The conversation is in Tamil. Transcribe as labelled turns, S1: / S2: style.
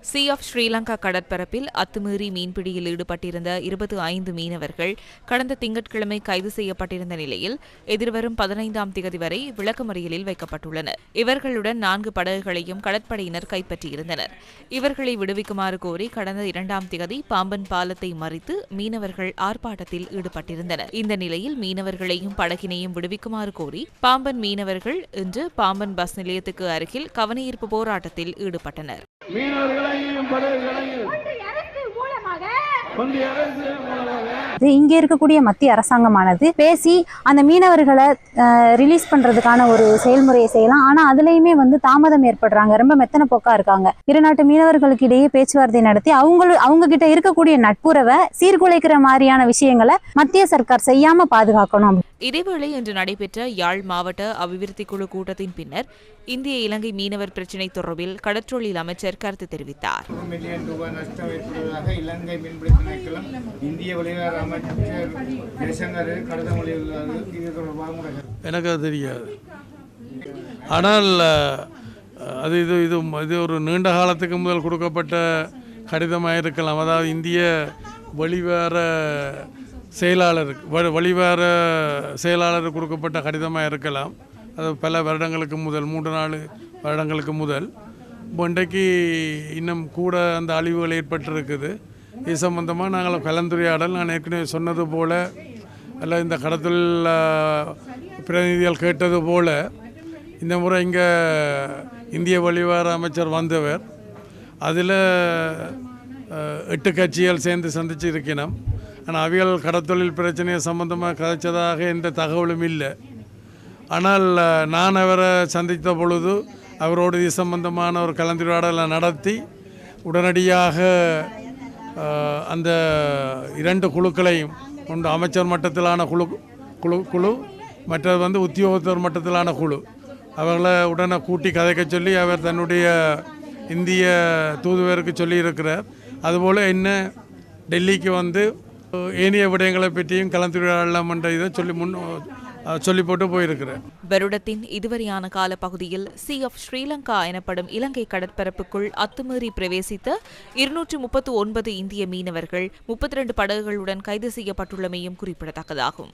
S1: சி ஆஃப் ஸ்ரீலங்கா கடற்பரப்பில் அத்துமீறி மீன்பிடியில் ஈடுபட்டிருந்த இருபத்தி ஐந்து மீனவர்கள் கடந்த திங்கட்கிழமை கைது செய்யப்பட்டிருந்த நிலையில் எதிர்வரும் பதினைந்தாம் திகதி வரை விளக்கமறியலில் வைக்கப்பட்டுள்ளனர். இவர்களுடன் நான்கு படகுகளையும் கடற்படையினர் கைப்பற்றியிருந்தனர். இவர்களை விடுவிக்குமாறு கோரி கடந்த இரண்டாம் திகதி பாம்பன் பாலத்தை மறித்து மீனவர்கள் ஆர்ப்பாட்டத்தில் ஈடுபட்டிருந்தனர். இந்த நிலையில் மீனவர்களையும் படகினையும் விடுவிக்குமாறு கோரி பாம்பன் மீனவர்கள் இன்று பாம்பன் பஸ் நிலையத்துக்கு அருகில் கவனஈர்ப்பு போராட்டத்தில் ஈடுபட்டனர்.
S2: மீனவர்கள் படகுகளையும்
S3: ஒன்றிய
S4: இங்க இருக்கக்கூடிய மத்திய அரசாங்கமானது பேசி அந்த மீனவர்களை ரிலீஸ் பண்றதுக்கான ஒரு செயல்முறையை செய்யலாம். ஆனா அதுலயுமே வந்து தாமதம் ஏற்படுறாங்க. ரொம்ப மெத்தன போக்கா இருக்காங்க. இரு நாட்டு மீனவர்களுக்கு இடையே பேச்சுவார்த்தை நடத்தி அவங்களும் அவங்க கிட்ட இருக்கக்கூடிய நட்புறவை சீர்குலைக்கிற மாதிரியான விஷயங்களை மத்திய சர்க்கார் செய்யாம பாதுகாக்கணும்.
S1: இதேவேளை இன்று நடைபெற்ற யாழ் மாவட்ட அபிவிருத்தி குழு கூட்டத்தின் பின்னர் இந்திய இலங்கை மீனவர் பிரச்சினை தொடர்பில் கடற்றொழில் அமைச்சர் கருத்து தெரிவித்தார்.
S5: ஒரு திணைக்களம் இந்திய வெளிவார அமைச்சர் ஜெய்சங்கர் கடிதம் வெளியிட்டுள்ளார்கள் இது தொடர்பாக
S6: எனக்கு அது தெரியாது. ஆனால் அது இது இது இது ஒரு நீண்ட காலத்துக்கு முதல் கொடுக்கப்பட்ட கடிதமாக இருக்கலாம். அதாவது இந்திய வெளிவார செயலாளருக்கு வ- வெளிவார செயலாளருக்கு கொடுக்கப்பட்ட கடிதமாக இருக்கலாம். அது பல வருடங்களுக்கு முதல் மூன்று நாலு வருடங்களுக்கு முதல். இப்போ இன்றைக்கு இன்னும் கூட அந்த அழிவுகள் ஏற்பட்டிருக்குது. இது சம்பந்தமாக நாங்கள் கலந்துரையாடல். நான் ஏற்கனவே சொன்னது போல் அல்ல இந்த கடத்தல் பிரதிநிதிகள் கேட்டது போல் இந்த முறை இங்கே இந்திய வெளிவார அமைச்சர் வந்தவர். அதில் எட்டு கட்சிகள் சேர்ந்து சந்தித்து இருக்கணும் ஆனால் அவியல் கடத்தொழில் பிரச்சனையை சம்பந்தமாக கதைச்சதாக எந்த தகவலும் இல்லை. ஆனால் நான் அவரை சந்தித்த பொழுது அவரோடு இது சம்பந்தமான ஒரு கலந்துரையாடலை நடத்தி உடனடியாக அந்த இரண்டு குழுக்களையும் ஒன்று அமைச்சர் மட்டத்திலான குழு குழு குழு மற்றது வந்து உத்தியோகத்தர் மட்டத்திலான குழு. அவர்களை உடனே கூட்டி கதைக்க சொல்லி அவர் தன்னுடைய இந்திய தூதுவருக்கு சொல்லியிருக்கிறார். அதுபோல் என்ன டெல்லிக்கு வந்து ஏனைய விடயங்களை பற்றியும் கலந்துரையாடலாம் என்ற இதை சொல்லி முன் சொல்லி போட்டு போயிருக்கிறேன்.
S1: வருடத்தின் இதுவரையான கால பகுதியில் சி ஆஃப் ஸ்ரீலங்கா எனப்படும் இலங்கை கடற்பரப்புக்குள் அத்துமீறி பிரவேசித்த இருநூற்று முப்பத்து ஒன்பது இந்திய மீனவர்கள் முப்பத்தி ரெண்டு படகுகளுடன் கைது செய்யப்பட்டுள்ளமையும் குறிப்பிடத்தக்கதாகும்.